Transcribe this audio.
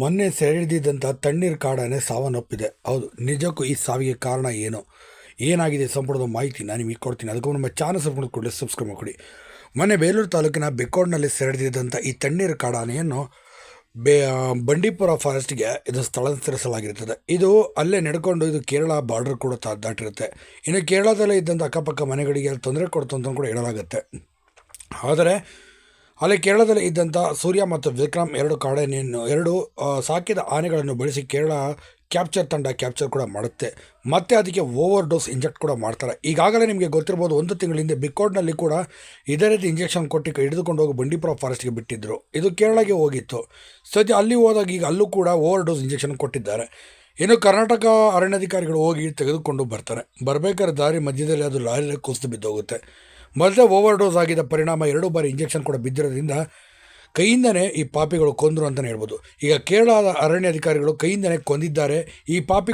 ಮೊನ್ನೆ ಸೆರೆಹಿಡಿದಿದ್ದಂಥ ತಣ್ಣೀರು ಕಾಡಾನೆ ಸಾವನ್ನಪ್ಪಿದೆ. ಹೌದು, ನಿಜಕ್ಕೂ ಈ ಸಾವಿಗೆ ಕಾರಣ ಏನು? ಏನಾಗಿದೆ ಸಂಪೂರ್ಣದ ಮಾಹಿತಿ ನಾನು ನಿಮಗೆ ಕೊಡ್ತೀನಿ. ಅದಕ್ಕೂ ನಮ್ಮ ಚಾನಲ್ ಸಬ್ಸ್ಕ್ರೈಬ್ ಕೂಡಲೇ ಸಬ್ಸ್ಕ್ರೈಬ್ ಮಾಡಿಕೊಡಿ. ಮೊನ್ನೆ ಬೇಲೂರು ತಾಲೂಕಿನ ಬೆಕ್ಕೋಡ್ನಲ್ಲಿ ಸೆರೆಹಿಡಿದಿದ್ದಂಥ ಈ ತಣ್ಣೀರು ಕಾಡಾನೆಯನ್ನು ಬೇ ಬಂಡೀಪುರ ಫಾರೆಸ್ಟ್ಗೆ ಇದು ಸ್ಥಳಾಂತರಿಸಲಾಗಿರುತ್ತದೆ. ಇದು ಅಲ್ಲೇ ನಡ್ಕೊಂಡು ಇದು ಕೇರಳ ಬಾರ್ಡರ್ ಕೂಡ ದಾಟಿರುತ್ತೆ. ಇನ್ನು ಕೇರಳದಲ್ಲೇ ಇದ್ದಂಥ ಅಕ್ಕಪಕ್ಕ ಮನೆಗಳಿಗೆ ತೊಂದರೆ ಕೊಡ್ತು ಅಂತ ಕೂಡ ಹೇಳಲಾಗುತ್ತೆ. ಆದರೆ ಅಲ್ಲಿ ಕೇರಳದಲ್ಲಿ ಇದ್ದಂಥ ಸೂರ್ಯ ಮತ್ತು ವಿಕ್ರಮ್ ಎರಡು ಕಾಡಾನೆಯನ್ನು ಎರಡು ಸಾಕಿದ ಆನೆಗಳನ್ನು ಬಳಸಿ ಕೇರಳ ಕ್ಯಾಪ್ಚರ್ ತಂಡ ಕ್ಯಾಪ್ಚರ್ ಕೂಡ ಮಾಡುತ್ತೆ. ಮತ್ತೆ ಅದಕ್ಕೆ ಓವರ್ ಡೋಸ್ ಇಂಜೆಕ್ಟ್ ಕೂಡ ಮಾಡ್ತಾರೆ. ಈಗಾಗಲೇ ನಿಮಗೆ ಗೊತ್ತಿರ್ಬೋದು ಒಂದು ತಿಂಗಳ ಹಿಂದೆ ಬಿಕ್ಕೋಡ್ನಲ್ಲಿ ಕೂಡ ಇದೇ ರೀತಿ ಇಂಜೆಕ್ಷನ್ ಕೊಟ್ಟು ಹಿಡಿದುಕೊಂಡು ಹೋಗಿ ಬಂಡೀಪುರ ಫಾರೆಸ್ಟ್ಗೆ ಬಿಟ್ಟಿದ್ದರು ಇದು ಕೇರಳಗೆ ಹೋಗಿತ್ತು. ಸದ್ಯ ಅಲ್ಲಿ ಹೋದಾಗ ಈಗ ಅಲ್ಲೂ ಕೂಡ ಓವರ್ ಡೋಸ್ ಇಂಜೆಕ್ಷನ್ ಕೊಟ್ಟಿದ್ದಾರೆ. ಇನ್ನು ಕರ್ನಾಟಕ ಅರಣ್ಯಾಧಿಕಾರಿಗಳು ಹೋಗಿ ತೆಗೆದುಕೊಂಡು ಬರ್ತಾರೆ. ಬರಬೇಕಾದ್ರೆ ದಾರಿ ಮಧ್ಯದಲ್ಲಿ ಅದು ಲಾರಿ ಕುಸಿದು ಬಿದ್ದೋಗುತ್ತೆ. ಮೊದಲೇ ಓವರ್ ಡೋಸ್ ಆಗಿದ್ದ ಪರಿಣಾಮ ಎರಡು ಬಾರಿ ಇಂಜೆಕ್ಷನ್ ಕೂಡ ಬಿದ್ದಿರೋದ್ರಿಂದ ಕೈಯಿಂದನೇ ಈ ಪಾಪಿಗಳು ಕೊಂದರು ಅಂತಲೇ ಹೇಳ್ಬೋದು. ಈಗ ಕೇರಳದ ಅರಣ್ಯಾಧಿಕಾರಿಗಳು ಕೈಯಿಂದನೇ ಕೊಂದಿದ್ದಾರೆ. ಈ ಪಾಪಿ